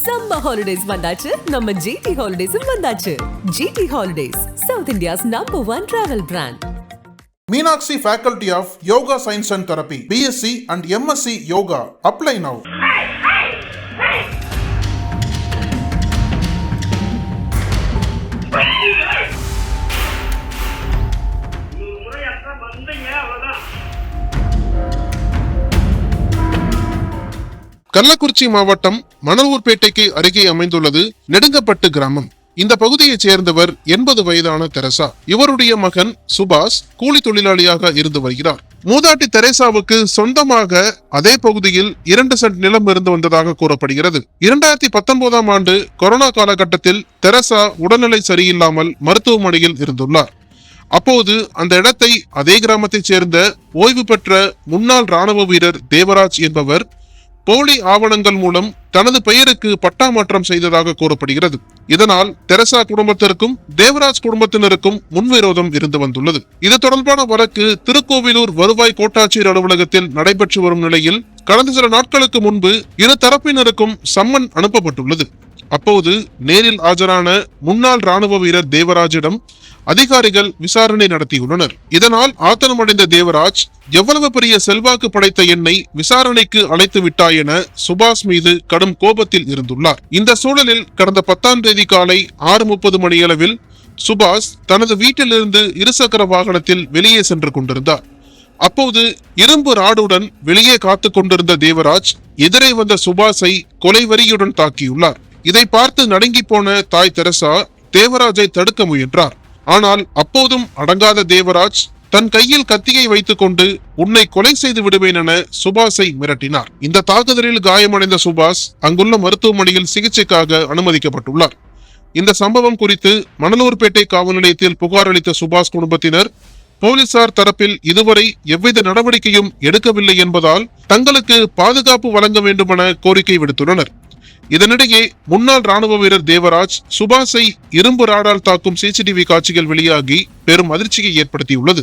Summer holidays வந்தாச்சு நம்ம GT ஹாலிடேஸும் வந்தாச்சு GT holidays south India's number one travel brand Meenakshi Faculty of Yoga Science and Therapy, BSc and MSc Yoga. Apply now. நூறு முறை அக்கா வந்தீங்க அவ்வளவுதான் கள்ளக்குறிச்சி மாவட்டம் மணலூர்பேட்டைக்கு அருகே அமைந்துள்ளது நெடுங்கப்பட்டு கிராமம். இந்த பகுதியைச் சேர்ந்தவர் எண்பது வயதான தெரசா. இவருடைய மகன் சுபாஷ் கூலி தொழிலாளியாக இருந்து வருகிறார். மூதாட்டி தெரேசாவுக்கு சொந்தமாக அதே பகுதியில் இரண்டு சென்ட் நிலம் இருந்து வந்ததாக கூறப்படுகிறது. இரண்டாயிரத்தி பத்தொன்பதாம் ஆண்டு கொரோனா காலகட்டத்தில் தெரசா உடல்நிலை சரியில்லாமல் மருத்துவமனையில் இருந்துள்ளார். அப்போது அந்த இடத்தை அதே கிராமத்தைச் சேர்ந்த ஓய்வு பெற்ற முன்னாள் ராணுவ வீரர் தேவராஜ் என்பவர் போலி ஆவணங்கள் மூலம் தனது பெயருக்கு பட்டா மாற்றம் செய்ததாக கூறப்படுகிறது. இதனால் தெரசா குடும்பத்திற்கும் தேவராஜ் குடும்பத்தினருக்கும் முன்விரோதம் இருந்து வந்துள்ளது. இது தொடர்பான வழக்கு திருக்கோவிலூர் வருவாய் கோட்டாட்சியர் அலுவலகத்தில் நடைபெற்று வரும் நிலையில் கடந்த சில நாட்களுக்கு முன்பு இரு தரப்பினருக்கும் சம்மன் அனுப்பப்பட்டுள்ளது. அப்போது நேரில் ஆஜரான முன்னாள் ராணுவ வீரர் தேவராஜிடம் அதிகாரிகள் விசாரணை நடத்தியுள்ளனர். இதனால் ஆத்திரமடைந்த தேவராஜ் எவ்வளவு பெரிய செல்வாக்கு படைத்த என்னை விசாரணைக்கு அழைத்து விட்டாய் என சுபாஷ் மீது கடும் கோபத்தில் இருந்துள்ளார். இந்த சூழலில் கடந்த பத்தாம் தேதி காலை ஆறு முப்பது மணியளவில் சுபாஷ் தனது வீட்டிலிருந்து இருசக்கர வாகனத்தில் வெளியே சென்று கொண்டிருந்தார். அப்போது இரும்பு ராடுடன் வெளியே காத்து கொண்டிருந்த தேவராஜ் எதிரே வந்த சுபாஷை கொலைவரியுடன் தாக்கியுள்ளார். இதை பார்த்து நடுங்கி போன தாய் தெரசா தேவராஜை தடுக்க முயன்றார். ஆனால் அப்போதும் அடங்காத தேவராஜ் தன் கையில் கத்தியை வைத்துக்கொண்டு உன்னை கொலை செய்து விடுவேன் என சுபாஷை மிரட்டினார். இந்த தாக்குதலில் காயமடைந்த சுபாஷ் அங்குள்ள மருத்துவமனையில் சிகிச்சைக்காக அனுமதிக்கப்பட்டுள்ளார். இந்த சம்பவம் குறித்து மணலூர்பேட்டை காவல் நிலையத்தில் புகார் அளித்த சுபாஷ் குடும்பத்தினர் போலீசார் தரப்பில் இதுவரை எவ்வித நடவடிக்கையும் எடுக்கவில்லை என்பதால் தங்களுக்கு பாதுகாப்பு வழங்க வேண்டுமென கோரிக்கை விடுத்துள்ளனர். இதனிடையே முன்னாள் ராணுவ வீரர் தேவராஜ் சுபாஷை இரும்பு ராடால் தாக்கும் சிசிடிவி காட்சிகள் வெளியாகி பெரும் அதிர்ச்சியை ஏற்படுத்தியுள்ளது.